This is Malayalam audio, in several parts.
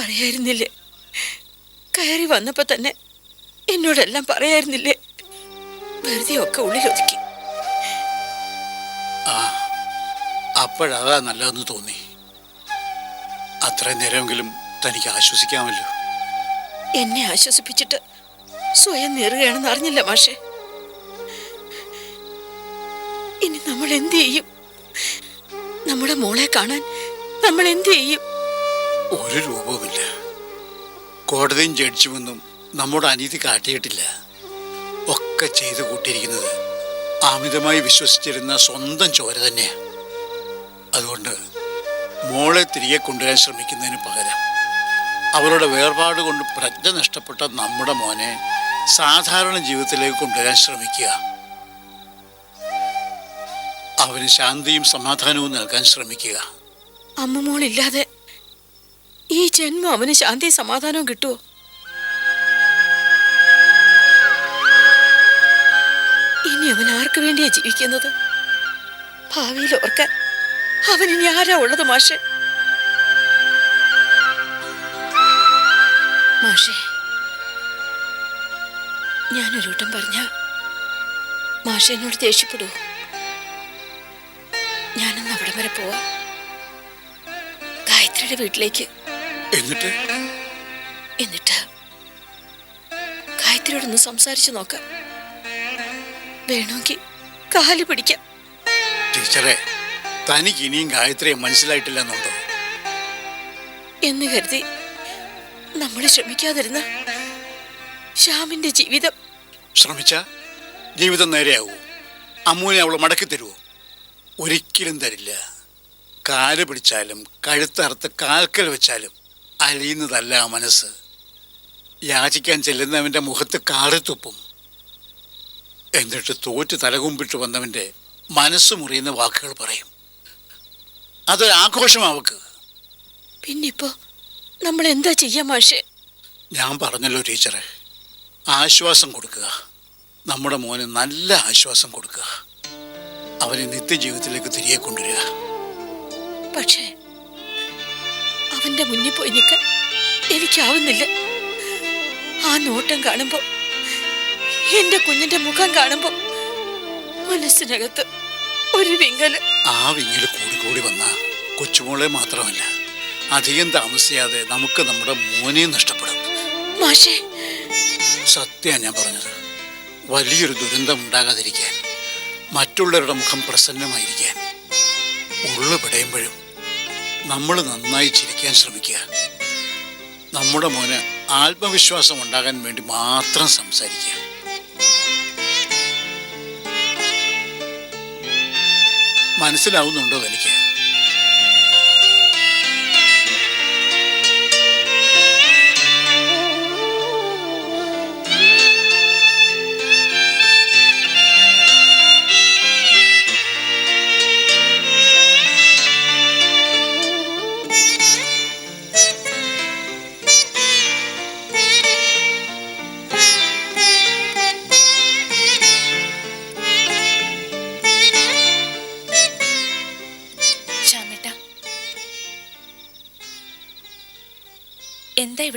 പറയായിരുന്നില്ലേ? കയറി വന്നപ്പോ തന്നെ എന്നോടെല്ലാം പറയായിരുന്നില്ലേ? വെറുതെ ഒക്കെ ഉള്ളിലൊതുക്കി. ആ അപ്പോഴതാ നല്ലതെന്ന് തോന്നി. അത്രയും നേരമെങ്കിലും തനിക്ക് ആശ്വസിക്കാമല്ലോ. എന്നെ ആശ്വസിപ്പിച്ചിട്ട് സ്വയം നേറുകയാണെന്ന് അറിഞ്ഞില്ല മാഷെ. ഇനി നമ്മൾ എന്ത് ചെയ്യും? നമ്മുടെ മോളെ കാണാൻ നമ്മൾ എന്ത് ചെയ്യും? ഒരു രൂപവുമില്ല. കോടതിയും ജഡ്ജിമൊന്നും നമ്മുടെ അനീതി കാട്ടിയിട്ടില്ല. ഒക്കെ ചെയ്തു കൂട്ടിയിരിക്കുന്നത് അമിതമായി വിശ്വസിച്ചിരുന്ന സ്വന്തം ചോര തന്നെയാ. അതുകൊണ്ട് മോളെ തിരികെ കൊണ്ടുവരാൻ ശ്രമിക്കുന്നതിന് പകരം അവരുടെ വേർപാട് കൊണ്ട് പ്രജ്ഞ നഷ്ടപ്പെട്ട നമ്മുടെ മോനെ സാധാരണ ജീവിതത്തിലേക്ക് കൊണ്ടുവരാൻ ശ്രമിക്കുക. അവന് ശാന്തിയും സമാധാനവും നൽകാൻ ശ്രമിക്കുക. അമ്മ മോളില്ലാതെ ഈ ജന്മം അവന് ശാന്തി സമാധാനവും കിട്ടുമോ ഇനി അവൻ ആർക്ക് വേണ്ടിയാ ജീവിക്കുന്നത്? ഭാവിയിൽ ഓർക്കാൻ അവൻ ഇനി ആരാ ഉള്ളത് മാഷെ? മാഷെ ഞാനൊരു കൂട്ടം പറഞ്ഞ മാഷ എന്നോട് ദേഷ്യപ്പെടുവോ ഞാനൊന്ന് അവിടം വരെ പോവാ. ഗായത്രിയുടെ വീട്ടിലേക്ക്. എന്നിട്ട്? എന്നിട്ട് ഗായത്രിയോടൊന്ന് സംസാരിച്ചു നോക്കാം. വേണമെങ്കിൽ കാൽ പിടിക്കാം. ടീച്ചറെ തനിക്ക് ഇനിയും ഗായത്രിയെ മനസ്സിലായിട്ടില്ലെന്നുണ്ടോ? എന്ന് കരുതി നമ്മൾ ശ്രമിക്കാതിരുന്ന ശ്യാമിന്റെ ജീവിതം. ശ്രമിച്ച ജീവിതം നേരെയാവൂ. അമ്മൂനെ അവൾ മടക്കി തരുമോ ഒരിക്കലും തരില്ല. കാൽ പിടിച്ചാലും കഴുത്തറുത്ത് കാൽക്കൽ വെച്ചാലും അലിയുന്നതല്ല ആ മനസ്സ്. യാചിക്കാൻ ചെല്ലുന്നവന്റെ മുഖത്ത് കാറിത്തുപ്പും എന്നിട്ട് തോറ്റ് തലകുമ്പിട്ട് വന്നവന്റെ മനസ്സ് മുറിയുന്ന വാക്കുകൾ പറയും. അതൊരു ആഘോഷം അവക്ക് പിന്നിപ്പോ നമ്മൾ എന്താ ചെയ്യാ മാഷെ? ഞാൻ പറഞ്ഞല്ലോ ടീച്ചറെ. ആശ്വാസം കൊടുക്കുക. നമ്മുടെ മോന് നല്ല ആശ്വാസം കൊടുക്കുക. അവനെ നിത്യജീവിതത്തിലേക്ക് തിരികെ കൊണ്ടുവരിക. പക്ഷേ അവന്റെ മുന്നിൽ പോയി നിൽക്കാൻ എനിക്കാവുന്നില്ല. ആ നോട്ടം കാണുമ്പോ എന്റെ കുഞ്ഞിന്റെ മുഖം കാണുമ്പോ മനസ്സിനകത്ത് ഒരു വിങ്ങൽ. ആ വിങ്ങൽ കൂടി കൂടി വന്ന കൊച്ചുമോളെ മാത്രമല്ല അധികം താമസിയാതെ നമുക്ക് നമ്മുടെ മോനെ നഷ്ടപ്പെടും. മാഷേ. സത്യ ഞാൻ പറഞ്ഞത്. വലിയൊരു ദുരന്തം ഉണ്ടാകാതിരിക്കാൻ മറ്റുള്ളവരുടെ മുഖം പ്രസന്നമായിരിക്കാൻ ഉള്ളു പിടയുമ്പോഴും നമ്മൾ നന്നായി ചിരിക്കാൻ ശ്രമിക്കുക. നമ്മുടെ മോന് ആത്മവിശ്വാസം ഉണ്ടാകാൻ വേണ്ടി മാത്രം സംസാരിക്കുക. മനസ്സിലാവുന്നുണ്ടോ എനിക്ക്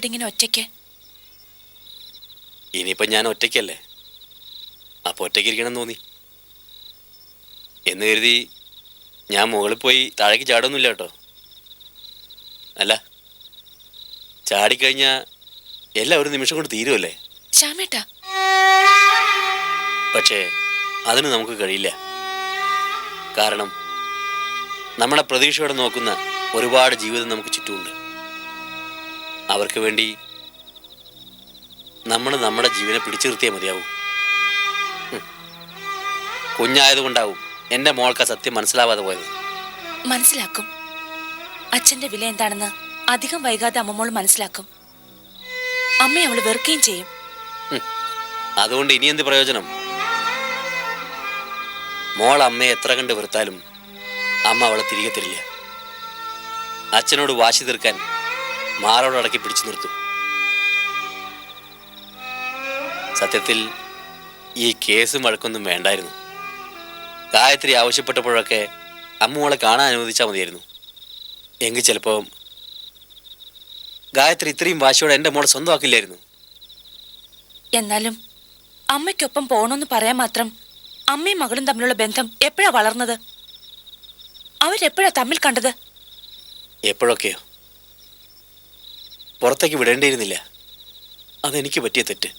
ഇവിടെ ഇങ്ങനെ ഒറ്റയ്ക്ക്? ഇനിയിപ്പോ ഞാൻ ഒറ്റയ്ക്കല്ലേ? അപ്പൊ ഒറ്റയ്ക്ക് ഇരിക്കണം തോന്നി. എന്ന് കരുതി ഞാൻ മുകളിൽ പോയി താഴേക്ക് ചാടൊന്നുമില്ല കേട്ടോ. അല്ല ചാടിക്കഴിഞ്ഞാൽ എല്ലാം ഒരു നിമിഷം കൊണ്ട് തീരുമല്ലേ ശ്യാമേട്ടാ. പക്ഷേ അതിന് നമുക്ക് കഴിയില്ല. കാരണം നമ്മുടെ പ്രതീക്ഷയോടെ നോക്കുന്ന ഒരുപാട് ജീവിതം നമുക്ക് ചുറ്റുമുണ്ട്. അവർക്ക് വേണ്ടി നമ്മൾ നമ്മുടെ ജീവനെ പിടിച്ചു നിർത്തിയാൽ മതിയാവും. കുഞ്ഞായതുകൊണ്ടാവും എന്റെ മോൾക്ക് സത്യം മനസ്സിലാവാതെ പോയത്. മനസ്സിലാക്കും. അച്ഛന്റെ വില എന്താണെന്ന് അധികം വൈകാതെ അമ്മമോൾ മനസ്സിലാക്കും. അമ്മ അവൾ വെറുക്കുകയും ചെയ്യും. അതുകൊണ്ട് ഇനി എന്ത് പ്രയോജനം? മോൾ അമ്മയെ എത്ര കണ്ട് വെറുത്താലും അമ്മ അവളെ തിരികെ തരില്ല. അച്ഛനോട് വാശി തീർക്കാൻ മാറോടടക്കി പിടിച്ചു നിർത്തും. സത്യത്തിൽ ഈ കേസ് വഴക്കൊന്നും വേണ്ടായിരുന്നു. ഗായത്രി ആവശ്യപ്പെട്ടപ്പോഴൊക്കെ അമ്മുവളെ കാണാൻ അനുവദിച്ചാൽ മതിയായിരുന്നു. എങ്കിൽ ചിലപ്പോൾ ഗായത്രി ഇത്രയും വാശിയോടെ എന്റെ മോളെ സ്വന്തമാക്കില്ലായിരുന്നു. എന്നാലും അമ്മയ്ക്കൊപ്പം പോണമെന്ന് പറയാൻ മാത്രം അമ്മയും മകളും തമ്മിലുള്ള ബന്ധം എപ്പോഴാ വളർന്നത്? അവരെപ്പോഴാ തമ്മിൽ കണ്ടത്? എപ്പോഴൊക്കെയോ? പുറത്തേക്ക് വിടേണ്ടിയിരുന്നില്ല. അതെനിക്ക് പറ്റിയ തെറ്റ്.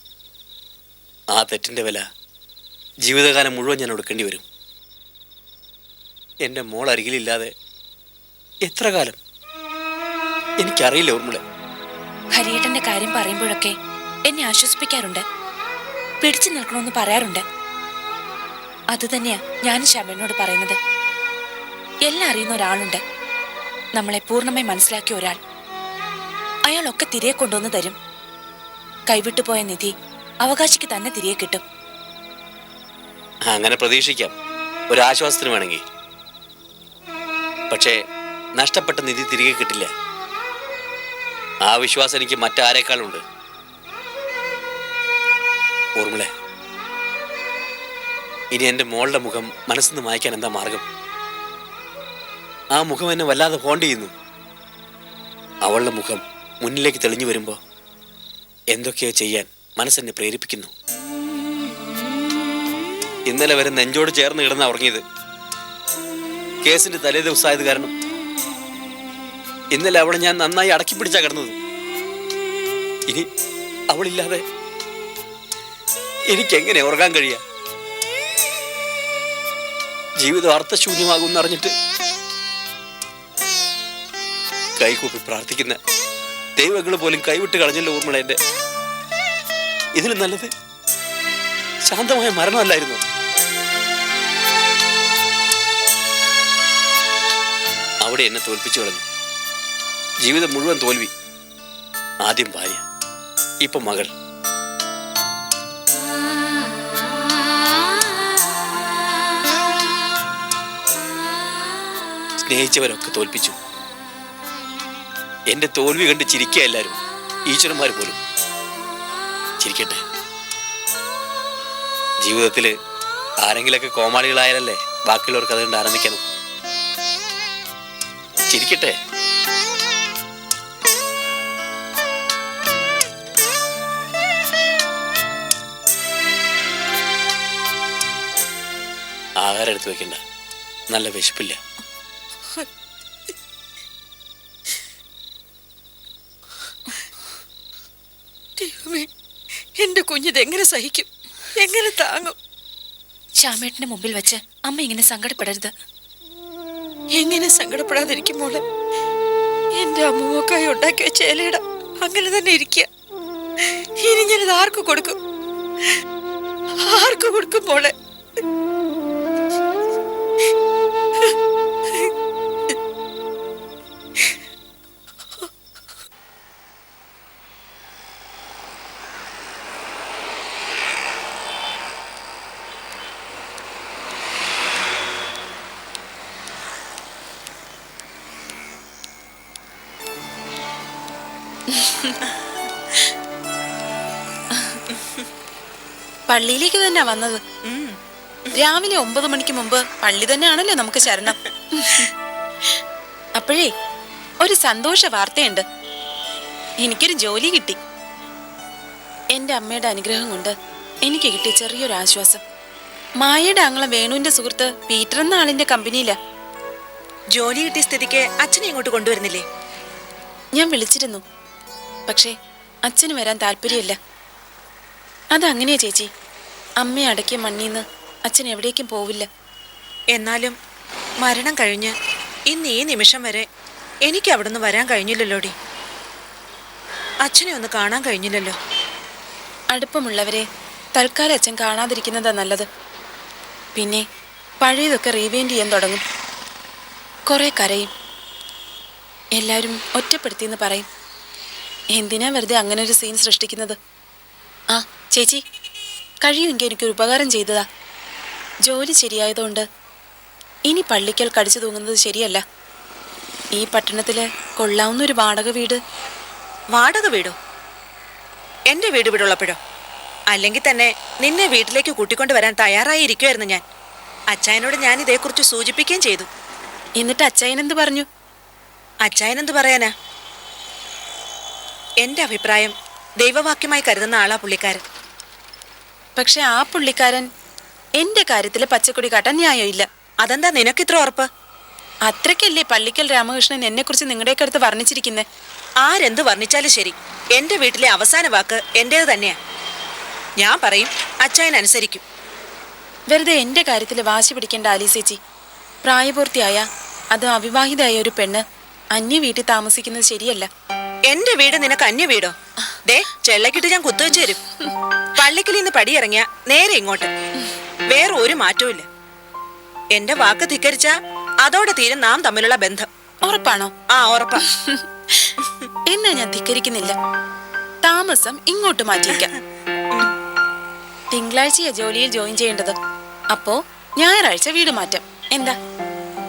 ആ തെറ്റിന്റെ വില ജീവിതകാലം മുഴുവൻ ഞാൻ എടുക്കേണ്ടി വരും. എന്റെ മോൾ അരികിലില്ലാതെ എത്ര കാലം? എനിക്കറിയില്ല ഓർമ്മളെ ഹരിയേട്ടന്റെ കാര്യം പറയുമ്പോഴൊക്കെ എന്നെ ആശ്വസിപ്പിക്കാറുണ്ട്. പിടിച്ചു നിൽക്കണമെന്ന് പറയാറുണ്ട്. അത് അതുതന്നെയാ ഞാൻ ശബനോട് പറയുന്നത്. എല്ലാം അറിയുന്ന ഒരാളുണ്ട്. നമ്മളെ പൂർണമായി മനസ്സിലാക്കിയ ഒരാൾ. അയാളൊക്കെ തിരികെ കൊണ്ടുവന്ന് തരും. കൈവിട്ടു പോയ നിധി അവകാശിക്ക് തന്നെ തിരികെ കിട്ടും. അങ്ങനെ പ്രതീക്ഷിക്കാം. ഒരാശ്വാസത്തിന് വേണമെങ്കിൽ. പക്ഷേ നഷ്ടപ്പെട്ട നിധി തിരികെ കിട്ടില്ല. ആ വിശ്വാസം എനിക്ക് മറ്റാരേക്കാളുണ്ട്. ഓർമ്മളെ ഇനി എന്റെ മോളുടെ മുഖം മനസ്സിൽ നിന്ന് മായ്ക്കാൻ എന്താ മാർഗം? ആ മുഖം എന്നെ വല്ലാതെ ഹോണ്ട് ചെയ്യുന്നു. അവളുടെ മുഖം മുന്നിലേക്ക് തെളിഞ്ഞു വരുമ്പോൾ എന്തൊക്കെയോ ചെയ്യാൻ മനസ്സെന്നെ പ്രേരിപ്പിക്കുന്നു. ഇന്നലെ വരെ നെഞ്ചോട് ചേർന്ന് കിടന്ന ഉറങ്ങിയത്. കേസിന്റെ തലേ ദിവസമായത് കാരണം ഇന്നലെ അവളെ ഞാൻ നന്നായി അടക്കി പിടിച്ചാ കിടന്നത്. ഇനി അവളില്ലാതെ എനിക്ക് എങ്ങനെ ഉറങ്ങാൻ കഴിയാ? ജീവിതം അർത്ഥശൂന്യമാകുമെന്ന് അറിഞ്ഞിട്ട് കൈകൂപ്പി പ്രാർത്ഥിക്കുന്ന ദൈവങ്ങൾ പോലും കൈവിട്ട് കളഞ്ഞല്ലോ ഊർമിള എന്റെ ഇതിന് നല്ലത് ശാന്തമായ മരണമല്ലായിരുന്നു. അവിടെ എന്നെ തോൽപ്പിച്ചു കളഞ്ഞു. ജീവിതം മുഴുവൻ തോൽവി. ആദ്യം ഭാര്യ ഇപ്പൊ മകൾ. സ്നേഹിച്ചവരൊക്കെ തോൽപ്പിച്ചു. എന്റെ തോൽവി കണ്ട് ചിരിക്കുക എല്ലാരും. ഈശ്വരന്മാർ പോലും. ചിരിക്കട്ടെ. ജീവിതത്തിൽ ആരെങ്കിലൊക്കെ കോമാളികളായാലല്ലേ ബാക്കിയുള്ളവർക്ക് അതുകൊണ്ട് ആനന്ദിക്കണം ചിരിക്കട്ടെ. ആഹാരം എടുത്തു വെക്കണ്ട. നല്ല വിശപ്പില്ല. എന്റെ കുഞ്ഞിത് എങ്ങനെ സഹിക്കും? എങ്ങനെ താങ്ങും? ശ്യാമേട്ടന്റെ മുമ്പിൽ വെച്ച് അമ്മ ഇങ്ങനെ സങ്കടപ്പെടരുത്. എങ്ങനെ സങ്കടപ്പെടാതിരിക്കും മോളെ? എന്റെ അമ്മൂക്കായി ഉണ്ടാക്കി വെച്ച ഇലയിട അങ്ങനെ തന്നെ ഇരിക്കുക ഇനി ഞാനിത് ആർക്ക് കൊടുക്കും? ആർക്ക് കൊടുക്കും മോളെ? പള്ളിയിലേക്ക് തന്നെ വന്നത്. രാവിലെ ഒമ്പത് മണിക്ക് മുമ്പ് പള്ളി തന്നെയാണല്ലോ നമുക്ക് ശരണം അപ്പോഴേ ഒരു സന്തോഷ വാർത്തയുണ്ട്. എനിക്കൊരു ജോലി കിട്ടി. എന്റെ അമ്മയുടെ അനുഗ്രഹം കൊണ്ട് എനിക്ക് കിട്ടിയ ചെറിയൊരു ആശ്വാസം. മായയുടെ ആങ്ങളെ വേണുവിന്റെ സുഹൃത്ത് പീറ്റർ എന്ന ആളിന്റെ കമ്പനിയിലാ. ജോലി കിട്ടിയ സ്ഥിതിക്ക് അച്ഛനെ ഇങ്ങോട്ട് കൊണ്ടുവരുന്നില്ലേ? ഞാൻ വിളിച്ചിരുന്നു. പക്ഷേ അച്ഛന് വരാൻ താല്പര്യമില്ല. അതങ്ങനെയാ ചേച്ചി. അമ്മയെ അടക്കിയ മണ്ണീന്ന് അച്ഛൻ എവിടേക്കും പോവില്ല. എന്നാലും മരണം കഴിഞ്ഞ് ഇന്ന് ഈ നിമിഷം വരെ എനിക്ക് അവിടുന്ന് വരാൻ കഴിഞ്ഞില്ലല്ലോടി. അച്ഛനെ ഒന്ന് കാണാൻ കഴിഞ്ഞില്ലല്ലോ. അടുപ്പമുള്ളവരെ തൽക്കാലം അച്ഛൻ കാണാതിരിക്കുന്നതാ നല്ലത്. പിന്നെ പഴയതൊക്കെ റീവൈൻഡ് ചെയ്യാൻ തുടങ്ങും. കുറേ കരയും. എല്ലാവരും ഒറ്റപ്പെടുത്തിയെന്ന് പറയും. എന്തിനാ വെറുതെ അങ്ങനെ ഒരു സീൻ സൃഷ്ടിക്കുന്നത്? ആ ചേച്ചി കഴിയുമെങ്കിൽ എനിക്കൊരു ഉപകാരം ചെയ്തതാ. ജോലി ശരിയായതുകൊണ്ട് ഇനി പള്ളിക്കൽ കടിച്ചു തൂങ്ങുന്നത് ശരിയല്ല. ഈ പട്ടണത്തിൽ കൊള്ളാവുന്ന ഒരു വാടക വീട്. വാടക വീടോ? എന്റെ വീട് വീടുള്ളപ്പോഴോ അല്ലെങ്കിൽ തന്നെ നിന്നെ വീട്ടിലേക്ക് കൂട്ടിക്കൊണ്ട് വരാൻ തയ്യാറായിരിക്കുമായിരുന്നു ഞാൻ. അച്ചായനോട് ഞാൻ ഇതേക്കുറിച്ച് സൂചിപ്പിക്കുകയും ചെയ്തു. എന്നിട്ട് അച്ചായൻ എന്ത് പറഞ്ഞു? അച്ചായൻ എന്ത് പറയാനാ? എന്റെ അഭിപ്രായം ദൈവവാക്യമായി കരുതുന്ന ആളാ പുള്ളിക്കാരൻ. പക്ഷെ ആ പുള്ളിക്കാരൻ എന്റെ കാര്യത്തിൽ പച്ചക്കൊടി കാട്ടാൻ ന്യായമില്ല. അതെന്താ നിനക്ക് ഇത്ര ഉറപ്പ്? അത്രയ്ക്കല്ലേ പള്ളിക്കൽ രാമകൃഷ്ണൻ എന്നെ കുറിച്ച് നിങ്ങളുടെയൊക്കെ അടുത്ത് വർണിച്ചിരിക്കുന്നത് ആരെന്ത് വർണിച്ചാലും ശരി. എന്റെ വീട്ടിലെ അവസാന വാക്ക് എന്റേത് തന്നെയാ. ഞാൻ പറയും അച്ചായൻ അനുസരിക്കും. വെറുതെ എന്റെ കാര്യത്തിൽ വാശി പിടിക്കേണ്ട ആലീസേച്ചി പ്രായപൂർത്തിയായ അത് അവിവാഹിതയായ ഒരു പെണ്ണ് അന്യ വീട്ടിൽ താമസിക്കുന്നത് ശരിയല്ല. എന്റെ വീട് നിനക്ക് അന്യ വീടോ? ദേ ചെള്ളക്കിട്ട് ഞാൻ കുത്തുവെച്ച് തരും. പള്ളിക്കലിൽ നിന്ന് പടിയിറങ്ങിയ നേരെ ഇങ്ങോട്ട്. വേറെ ഒരു മാറ്റവും എന്റെ വാക്ക് ധിക്കരിച്ച അതോടെ തീരും നാം തമ്മിലുള്ള ബന്ധം. ഉറപ്പാണോ? ആ ഉറപ്പാ. എന്നാ ഞാൻ ധിക്കരിക്കുന്നില്ല. താമസം ഇങ്ങോട്ട് മാറ്റിയിരിക്കാം തിങ്കളാഴ്ചയാ ജോലിയിൽ ജോയിൻ ചെയ്യേണ്ടത്. അപ്പോ ഞായറാഴ്ച വീട് മാറ്റം. എന്താ?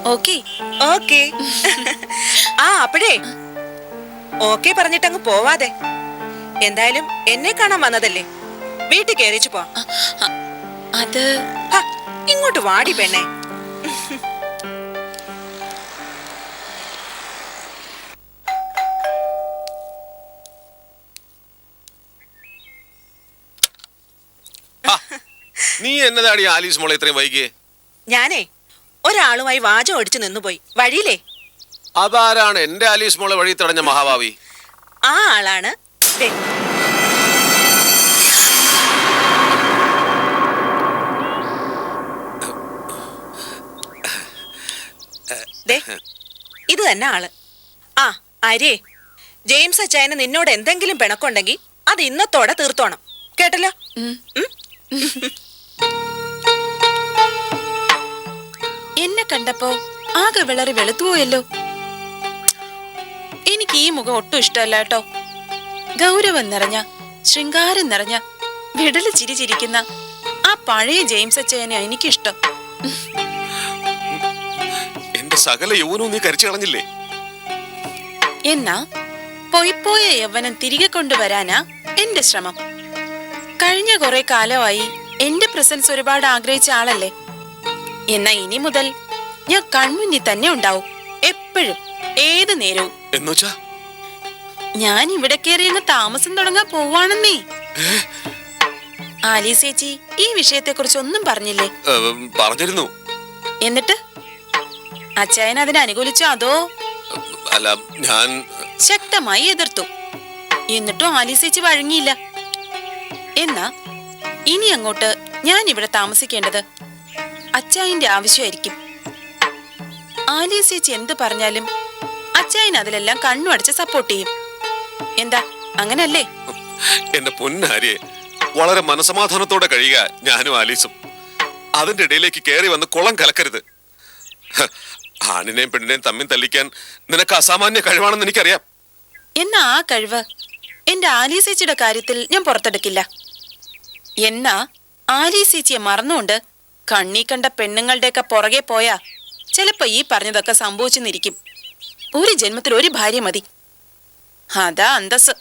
ഓക്കേ. ഓക്കേ. ആ അപ്പഴേ. ഓക്കെ പറഞ്ഞിട്ട് അങ്ങ് പോവാതെ. എന്തായാലും എന്നെ കാണാൻ വന്നതല്ലേ? വീട്ടിൽ കയറിച്ചു പോ. അത് ഇങ്ങോട്ട് വാടി പെണ്ണെ. നീ എന്നതാടി ആലീസ് മോളെ ഇത്രയും വൈകിയേ? ഞാനേ ഒരാളുമായി വാചം ഒടിച്ചു നിന്നുപോയി. വഴിയിലേ? അതാരാണ് എന്റെ ആലീസ് മോളെ വഴി തടഞ്ഞ മഹാഭാവി? ആ ആളാണ് ദേ. ദേ, ഇത് തന്നെ ആൾ. ആ ആര്യേ ജെയിംസ് അച്ചായന് നിന്നോട് എന്തെങ്കിലും പിണക്കുണ്ടെങ്കിൽ അത് ഇന്നത്തോടെ തീർത്തോണം. കേട്ടല്ലോ? ഉം? എന്നെ കണ്ടപ്പോ ആകെ വിളറി വെളുത്തുപോയല്ലോ. എനിക്ക് ഈ മുഖം ഒട്ടും ഇഷ്ടമല്ല കേട്ടോ. ഗൗരവം നിറഞ്ഞ ശൃംഗാരം നിറഞ്ഞ വിടൽ ചിരിച്ചിരിക്കുന്ന ആ പഴയ ജെയിംസ് അച്ചയനെ എനിക്കിഷ്ടം. എന്റെ സകല യൗവനവും നീ കരിച്ചു കളഞ്ഞില്ലേ? എന്നാ പൊയ്പോയ യൗവനം തിരികെ കൊണ്ടുവരാനാ എന്റെ ശ്രമം. കഴിഞ്ഞ കുറെ കാലമായി എന്റെ പ്രസൻസ് ഒരുപാട് ആഗ്രഹിച്ച ആളല്ലേ? എന്നാ ഇനി മുതൽ ഞാൻ കൺമുന്നിൽ തന്നെ ഉണ്ടാവും എപ്പോഴും. ഏത് നേരവും. എന്നുവച്ചാ? ഞാൻ ഇവിടെ കയറി അങ്ങ് താമസം തുടങ്ങാൻ പോവാണെന്നേ. ആലീസേച്ചി ഈ വിഷയത്തെ കുറിച്ച് ഒന്നും പറഞ്ഞില്ലേ? പറഞ്ഞിരുന്നു. എന്നിട്ട്? അച്ചായൻ അതിനെ അനുകൂലിച്ചോ അതോ? അല്ല ഞാൻ ശക്തമായി എതിർത്തു. എന്നിട്ടും ആലീസേച്ചി വഴങ്ങിയില്ല. എന്നാ ഇനി അങ്ങോട്ട് ഞാൻ ഇവിടെ താമസിക്കേണ്ടത് അച്ചായന്റെ ആവശ്യമായിരിക്കും. ആലീസേച്ചി എന്ത് പറഞ്ഞാലും അച്ചായൻ അതിലെല്ലാം കണ്ണു അടച്ച് സപ്പോർട്ട് ചെയ്യും. എന്താ? അങ്ങനല്ലേ? എന്റെ പൊന്നാരിയെ വളരെ മനസമാധാനത്തോടെ കഴിയുക ഞാനും ആലീസും. അതിന്റെ ഇടയിലേക്ക് കയറി വന്ന് കുളം കലക്കരുത്. ആണിനെയും പെണ്ണിനെയും തമ്മിൽ തല്ലിക്കാൻ നിനക്ക് അസാമാന്യ കഴിവാണെന്ന് എനിക്കറിയാം. എന്നാ ആ കഴിവ്? എന്റെ ആലീസേച്ചിയുടെ കാര്യത്തിൽ ഞാൻ പുറത്തെടുക്കില്ല. എന്നാ ആലീസേച്ചിയെ മറന്നുകൊണ്ട് കണ്ണീ കണ്ട പെണ്ണുങ്ങളുടെയൊക്കെ പുറകെ പോയാ ചിലപ്പോ ഈ പറഞ്ഞതൊക്കെ സംഭവിച്ചെന്നിരിക്കും ഒരു ജന്മത്തിൽ ഒരു ഭാര്യ മതി. അതാ അന്തസ്